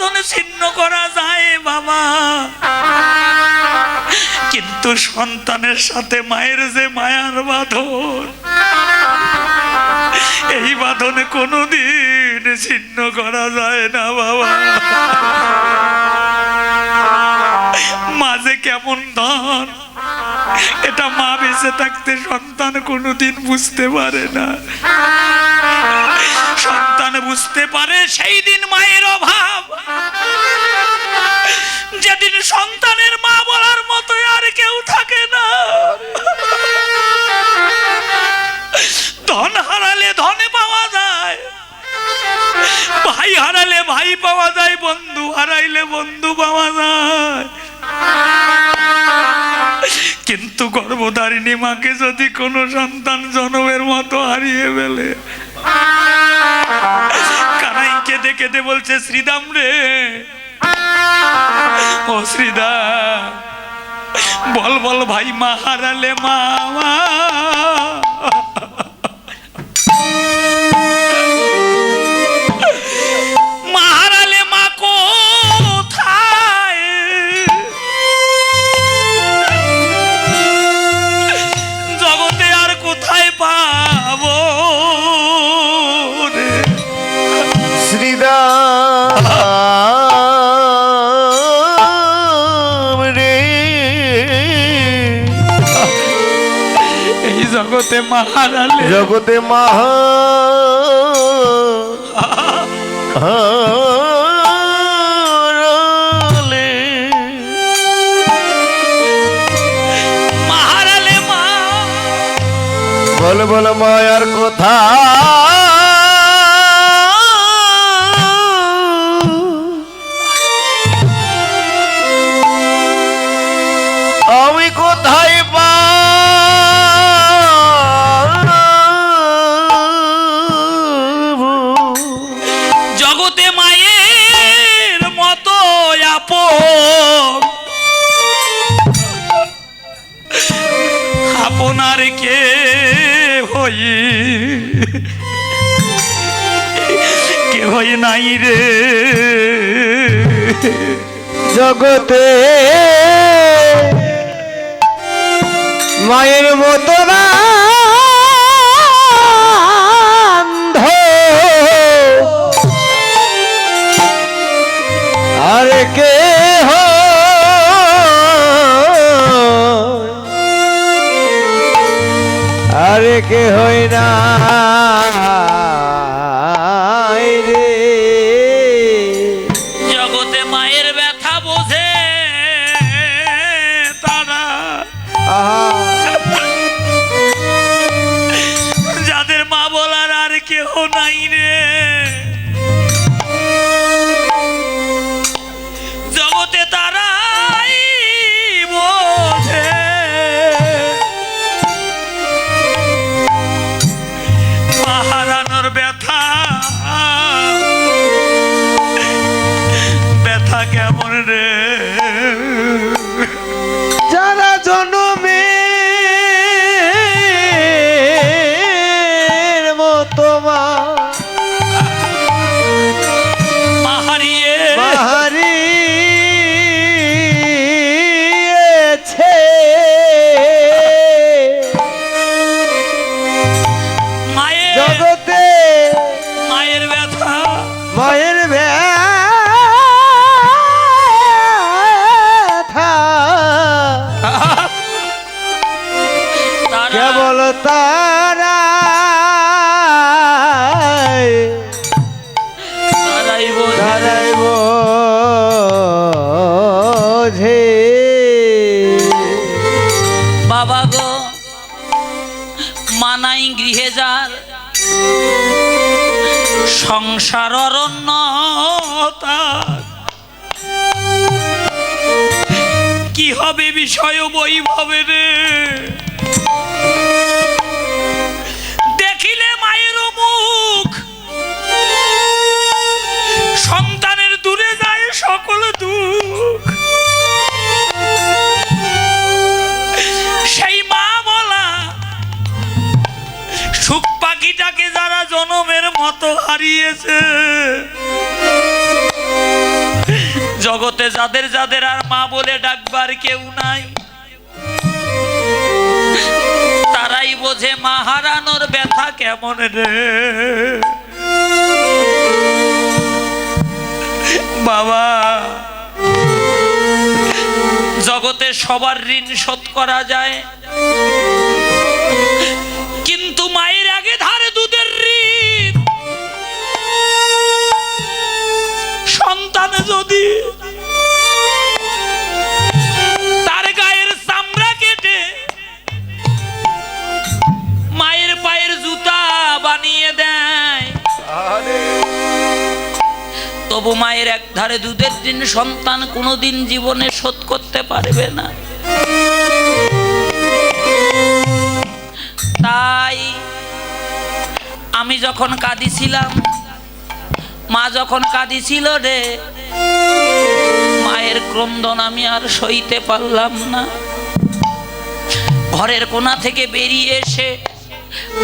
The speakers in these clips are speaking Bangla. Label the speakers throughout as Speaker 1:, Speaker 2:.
Speaker 1: বাঁধন ছিন্ন করা যায় বাবা। কিন্তু সন্তানের সাথে মায়ের যে মায়ার বাঁধন, এই বাঁধনে কোনোদিন ছিন্ন করা যায় না বাবা। মাঝে কেমন ধন, এটা মা বেঁচে থাকতে সন্তান কোনোদিন বুঝতে পারে না। সন্তান বুঝতে পারে সেই দিন মায়ের অভাব। হারাইলে বন্ধু পাওয়া যায় কিন্তু গর্ভধারিণী মাকে যদি কোনো সন্তান জনমের মতো হারিয়ে ফেলে কানাই কেঁদে কেঁদে বলছে, শ্রীদাম রে, ও শ্রীদাম বল বল ভাই, মা হারালে। মা জগতে মহারালে হারালে
Speaker 2: জগতে মহা। বল বল মায়ার কথা।
Speaker 1: জগতে মায়ের মতো
Speaker 2: রান্ধ। আর কে আরে কে হই না?
Speaker 1: নাই রে তার কি হবে বিষয় বৈভবে রে? যাদের যাদের আর মা বলে ডাকবার কেউ নাই। তারাই বোঝে মা হারানোর ব্যথা কেমন রে। বাবা, জগতে সবার ঋণ শোধ করা যায়। তবু মায়ের এক ধারে দুধের দিন সন্তান কোনোদিন জীবনে শোধ করতে পারবে না। তাই আমি যখন কাঁদিছিলাম, মা যখন কাঁদিছিল রে, মায়ের ক্রন্দন আমি আর সইতে পারলাম না। ঘরের কোণা থেকে বেরিয়ে এসে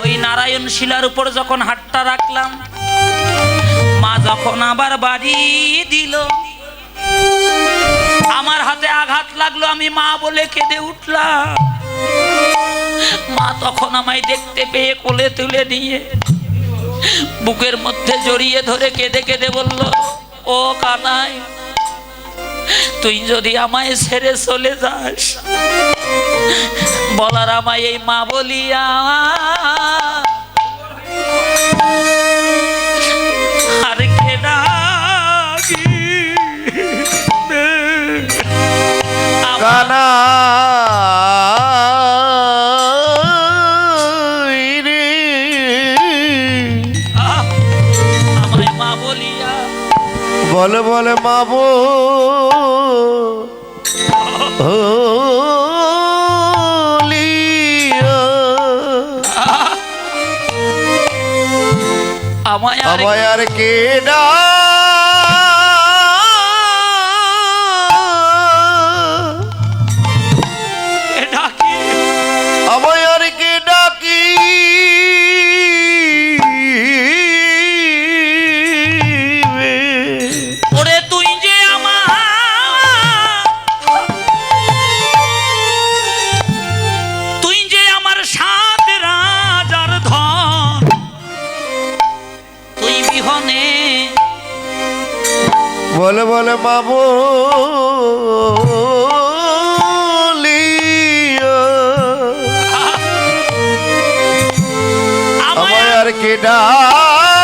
Speaker 1: ওই নারায়ণ শিলার উপর যখন হাতটা রাখলাম মা যখন আবার বাড়ি দিল, আমার হাতে আঘাত লাগল, আমি মা বলে কেঁদে উঠলাম। মা তখন আমায় দেখতে পেয়ে কোলে তুলে নিয়ে বুকের মধ্যে জড়িয়ে ধরে কেঁদে কেঁদে বলল, ও কানাই, তুই যদি আমায় ছেড়ে চলে যাস, বলার আমায় এই মা বলিয়া
Speaker 2: বলে মাবু
Speaker 1: আমায় আর
Speaker 2: কে
Speaker 1: কে
Speaker 2: বলে
Speaker 1: বাবু আমার আমায়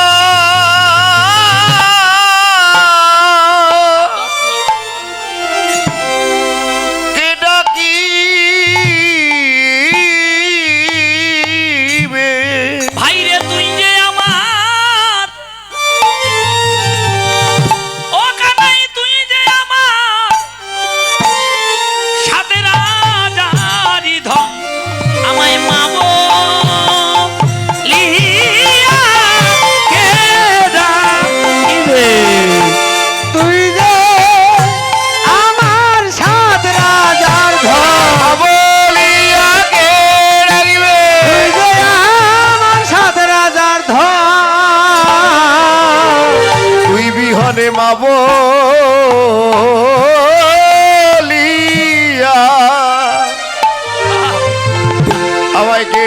Speaker 1: মাব
Speaker 2: আমায় কে